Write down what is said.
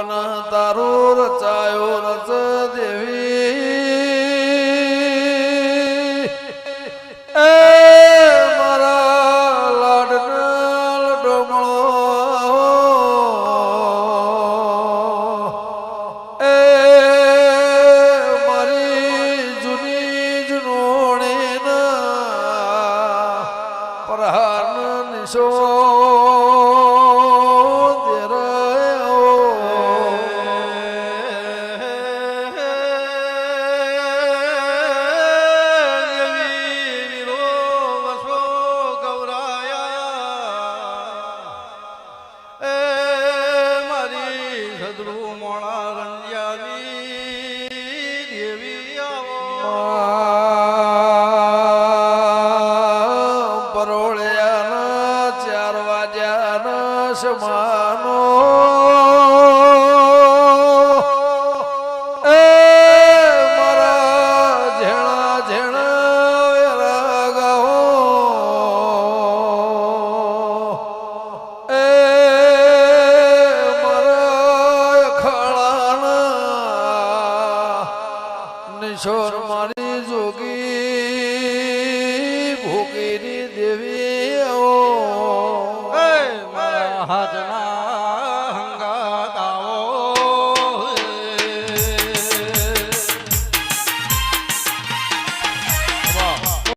બનાયો તારો રચાયો રચ દેવી. એ મારા લાડના લડમણો એ મારી જૂની જૂનોણી ના પ્રહાર નિશો. ચાર વાગ્યાના સમાનો. એ મારા ઝેણા ઝેણા વેરા ગાઓ એ મારા નિશોર